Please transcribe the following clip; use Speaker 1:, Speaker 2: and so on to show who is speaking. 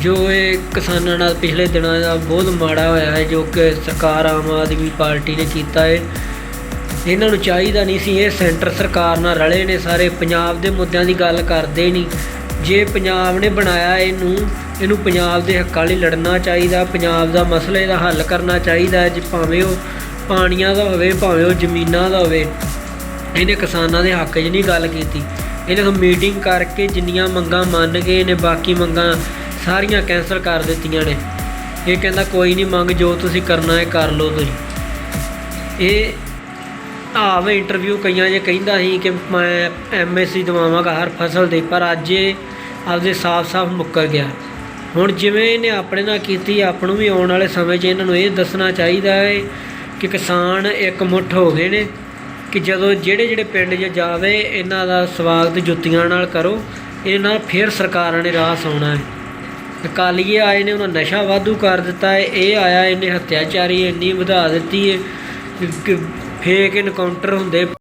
Speaker 1: ਜੋ ਇਹ ਕਿਸਾਨਾਂ ਨਾਲ ਪਿਛਲੇ ਦਿਨਾਂ ਦਾ ਬਹੁਤ ਮਾੜਾ ਹੋਇਆ ਹੈ, ਜੋ ਕਿ ਸਰਕਾਰ ਆਮ ਆਦਮੀ ਪਾਰਟੀ ਨੇ ਕੀਤਾ ਹੈ। ਇਹਨਾਂ ਨੂੰ ਚਾਹੀਦਾ ਨਹੀਂ ਸੀ, ਇਹ ਸੈਂਟਰ ਸਰਕਾਰ ਨਾਲ ਰਲੇ ਨੇ ਸਾਰੇ। ਪੰਜਾਬ ਦੇ ਮੁੱਦਿਆਂ ਦੀ ਗੱਲ ਕਰਦੇ ਨਹੀਂ। ਜੇ ਪੰਜਾਬ ਨੇ ਬਣਾਇਆ ਇਹਨੂੰ ਇਹਨੂੰ ਪੰਜਾਬ ਦੇ ਹੱਕਾਂ ਲਈ ਲੜਨਾ ਚਾਹੀਦਾ, ਪੰਜਾਬ ਦਾ ਮਸਲੇ ਦਾ ਹੱਲ ਕਰਨਾ ਚਾਹੀਦਾ ਜੇ ਭਾਵੇਂ ਉਹ ਪਾਣੀਆਂ ਦਾ ਹੋਵੇ, ਭਾਵੇਂ ਉਹ ਜ਼ਮੀਨਾਂ ਦਾ ਹੋਵੇ। ਇਹਨੇ ਕਿਸਾਨਾਂ ਦੇ ਹੱਕ 'ਚ ਨਹੀਂ ਗੱਲ ਕੀਤੀ। ਇਹਨੇ ਮੀਟਿੰਗ ਕਰਕੇ ਜਿੰਨੀਆਂ ਮੰਗਾਂ ਮੰਨ ਕੇ ਇਹਨੇ ਬਾਕੀ ਮੰਗਾਂ ਸਾਰੀਆਂ ਕੈਂਸਲ ਕਰ ਦਿੱਤੀਆਂ ਨੇ। ਇਹ ਕਹਿੰਦਾ, ਕੋਈ ਨਹੀਂ, ਮੰਗ ਜੋ ਤੁਸੀਂ ਕਰਨਾ ਹੈ, ਕਰ ਲਓ ਤੁਸੀਂ। ਇਹ ਆਵੇ ਇੰਟਰਵਿਊ ਕਈਆਂ ਜੇ ਕਹਿੰਦਾ ਸੀ ਕਿ ਮੈਂ ਐਮਐਸਸੀ ਦਵਾਵਾਂਗਾ ਹਰ ਫਸਲ ਦੇ, ਪਰ ਅੱਜ ਇਹ ਆਪਦੇ ਸਾਫ਼-ਸਾਫ਼ ਮੁੱਕਰ ਗਿਆ। ਹੁਣ ਜਿਵੇਂ ਇਹਨੇ ਆਪਣੇ ਨਾਲ ਕੀਤੀ, ਆਪ ਨੂੰ ਵੀ ਆਉਣ ਵਾਲੇ ਸਮੇਂ 'ਚ ਇਹਨਾਂ ਨੂੰ ਇਹ ਦੱਸਣਾ ਚਾਹੀਦਾ ਹੈ ਕਿ ਕਿਸਾਨ ਇੱਕ ਮੁੱਠ ਹੋ ਗਏ ਨੇ ਕਿ ਜਦੋਂ ਜਿਹੜੇ ਜਿਹੜੇ ਪਿੰਡ 'ਚ ਜਾਵੇ, ਇਹਨਾਂ ਦਾ ਸਵਾਗਤ ਜੁੱਤੀਆਂ ਨਾਲ ਕਰੋ ਇਹਨਾਂ ਨਾਲ ਫਿਰ ਸਰਕਾਰਾਂ ਨੇ ਰਾਹ ਸੌਣਾ ਹੈ। ਅਕਾਲੀਏ ਆਏ ਨੇ, ਉਹਨਾਂ ਨਸ਼ਾ ਵਾਧੂ ਕਰ ਦਿੱਤਾ ਹੈ, ਇਹ ਆਇਆ, ਇਹਨੇ ਹੱਤਿਆਚਾਰੀ ਇੰਨੀ ਵਧਾ ਦਿੱਤੀ ਹੈ ਫੇਕ ਇਨਕਾਊਂਟਰ ਹੁੰਦੇ।